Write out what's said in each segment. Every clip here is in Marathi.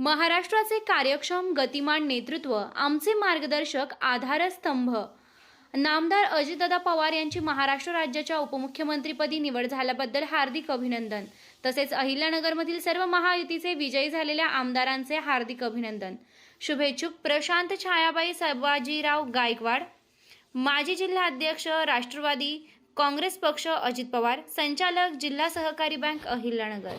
महाराष्ट्राचे कार्यक्षम गतिमान नेतृत्व आमचे मार्गदर्शक आधारस्तंभ. नामदार अजितदादा पवार यांची महाराष्ट्र राज्याच्या उपमुख्यमंत्रीपदी निवड झाल्याबद्दल हार्दिक अभिनंदन. तसेच अहिल्यानगरमधील सर्व महायुतीचे विजयी झालेल्या आमदारांचे हार्दिक अभिनंदन. शुभेच्छुक प्रशांत छायाबाई संभाजीराव गायकवाड. माजी जिल्हा अध्यक्ष राष्ट्रवादी काँग्रेस पक्ष अजित पवार. संचालक जिल्हा सहकारी बँक अहिल्यानगर.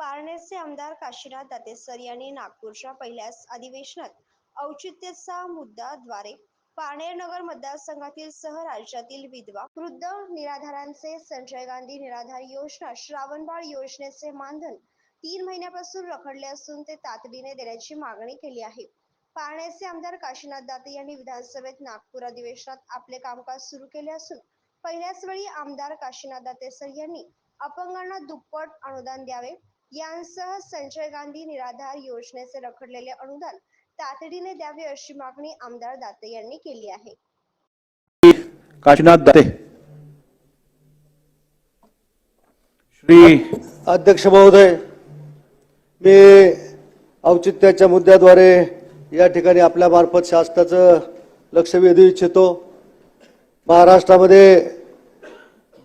पारनेरचे आमदार काशीनाथ दातेसर यांनी नागपूरच्या पहिल्याच अधिवेशनात औचित्याचा मुद्दाद्वारे पारनेर नगर मतदारसंघातील सह राज्यातील विधवा वृद्ध निराधारांचे संजय गांधी निराधार योजना श्रावणबाळ योजनेचे मानधन तीन महिन्यापासून रखडले असून ते तातडीने देण्याची मागणी केली आहे. पारनेरचे आमदार काशीनाथ दाते यांनी विधानसभेत नागपूर अधिवेशनात आपले कामकाज सुरू केले असून पहिल्याच वेळी आमदार काशीनाथ दातेसर यांनी अपंगांना दुप्पट अनुदान द्यावे यांसह संजय गांधी निराधार योजनेचे रखडलेले अनुदान तातडीने द्यावे अशी मागणी आमदार दाते यांनी केली आहे. काशीनाथ दाते. श्री अध्यक्ष महोदय मी औचित्याच्या मुद्द्याद्वारे या ठिकाणी आपल्या मार्फत शासनाचं लक्ष वेधू इच्छितो. महाराष्ट्रामध्ये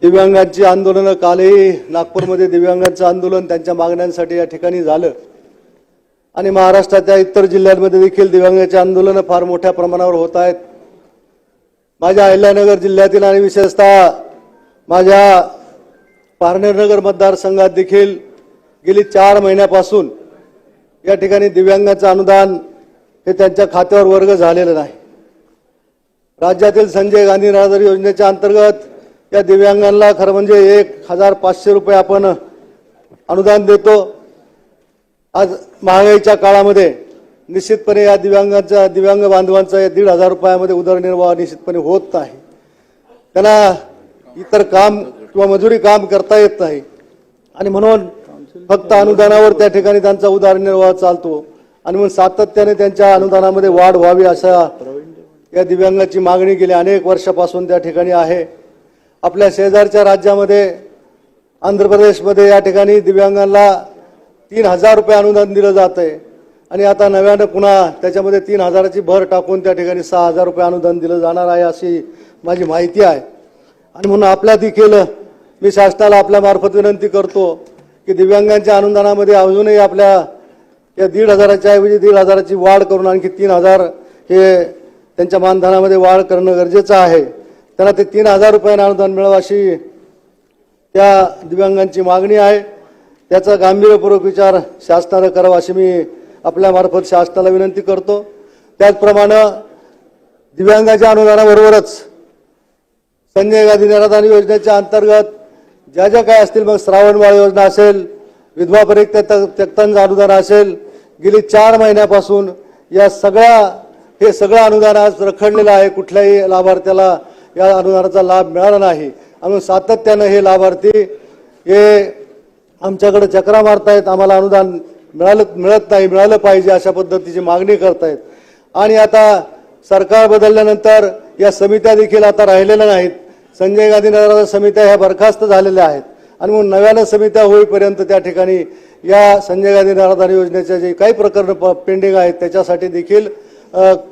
दिव्यांगांची आंदोलनं कालही नागपूरमध्ये दिव्यांगांचं आंदोलन त्यांच्या मागण्यांसाठी या ठिकाणी झालं. आणि महाराष्ट्राच्या इतर जिल्ह्यांमध्ये देखील दिव्यांगांची आंदोलनं फार मोठ्या प्रमाणावर होत आहेत. माझ्या अहिल्यानगर जिल्ह्यातील आणि विशेषतः माझ्या पारनेरनगर मतदारसंघात देखील गेली चार महिन्यापासून या ठिकाणी दिव्यांगाचं अनुदान हे त्यांच्या खात्यावर वर्ग झालेलं नाही. राज्यातील संजय गांधी निराधार योजनेच्या अंतर्गत या दिव्यांगांना खरं म्हणजे एक हजार पाचशे रुपये आपण अनुदान देतो. आज महागाईच्या काळामध्ये निश्चितपणे या दिव्यांगांचा दिव्यांग बांधवांचा या दीड हजार रुपयामध्ये उदरनिर्वाह निश्चितपणे होत नाही. त्यांना इतर काम किंवा मजुरी काम करता येत नाही. आणि म्हणून फक्त अनुदानावर त्या ठिकाणी त्यांचा उदरनिर्वाह चालतो. आणि म्हणून सातत्याने त्यांच्या अनुदानामध्ये वाढ व्हावी अशा या दिव्यांगाची मागणी गेल्या अनेक वर्षापासून त्या ठिकाणी आहे. आपल्या शेजारच्या राज्यामध्ये आंध्र प्रदेशमध्ये या ठिकाणी दिव्यांगांना तीन हजार रुपये अनुदान दिलं जात आहे आणि आता नव्यानं पुन्हा त्याच्यामध्ये तीन हजाराची भर टाकून त्या ठिकाणी सहा हजार रुपये अनुदान दिलं जाणार आहे अशी माझी माहिती आहे. आणि म्हणून आपल्या देखील मी शासनाला आपल्यामार्फत विनंती करतो की दिव्यांगांच्या अनुदानामध्ये अजूनही आपल्या या दीड हजाराच्या ऐवजी दीड हजाराची वाढ करून आणखी तीन हजार हे त्यांच्या मानधनामध्ये वाढ करणं गरजेचं आहे. त्यांना ते तीन हजार रुपयांना अनुदान मिळावं अशी त्या दिव्यांगांची मागणी आहे. त्याचा गांभीर्यपूर्वक विचार शासनानं करावा अशी मी आपल्यामार्फत शासनाला विनंती करतो. त्याचप्रमाणे दिव्यांगाच्या अनुदानाबरोबरच संजय गांधी निराधार योजनेच्या अंतर्गत ज्या ज्या काय असतील मग श्रावणबाळ योजना असेल विधवा परित्यक्त त्यक्तांचं अनुदान असेल गेली चार महिन्यापासून या सगळ्या हे सगळं अनुदान आज रखडलेलं आहे. कुठल्याही लाभार्थ्याला या अनुदानाचा लाभ मिळाला नाही. आणि सातत्यानं हे लाभार्थी हे आमच्याकडे चक्रा मारतायत. आम्हाला अनुदान मिळालं मिळत नाही मिळालं पाहिजे अशा पद्धतीची मागणी करतायत. आणि आता सरकार बदलल्यानंतर या समित्या देखील आता राहिलेल्या नाहीत. संजय गांधी नगराच्या समित्या ह्या बरखास्त झालेल्या आहेत. आणि मग नव्यानं समित्या होईपर्यंत त्या ठिकाणी या संजय गांधी नराधार योजनेच्या जे काही प्रकरणं प- पेंडिंग आहेत त्याच्यासाठी देखील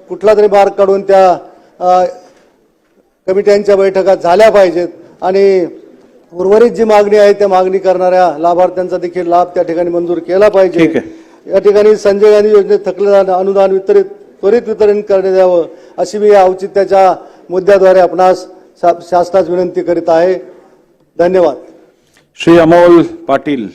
कुठला तरी मार्ग काढून त्या कमिट्यांच्या बैठका झाल्या पाहिजेत आणि उर्वरित जी मागणी आहे त्या मागणी करणाऱ्या लाभार्थ्यांचा देखील लाभ त्या ठिकाणी मंजूर केला पाहिजे. या ठिकाणी संजय गांधी योजनेत थकलेलं अनुदान वितरित त्वरित वितरण करण्यात यावं अशी मी या औचित्याच्या मुद्द्याद्वारे आपणास शासनास विनंती करीत आहे. धन्यवाद. श्री अमोल पाटील.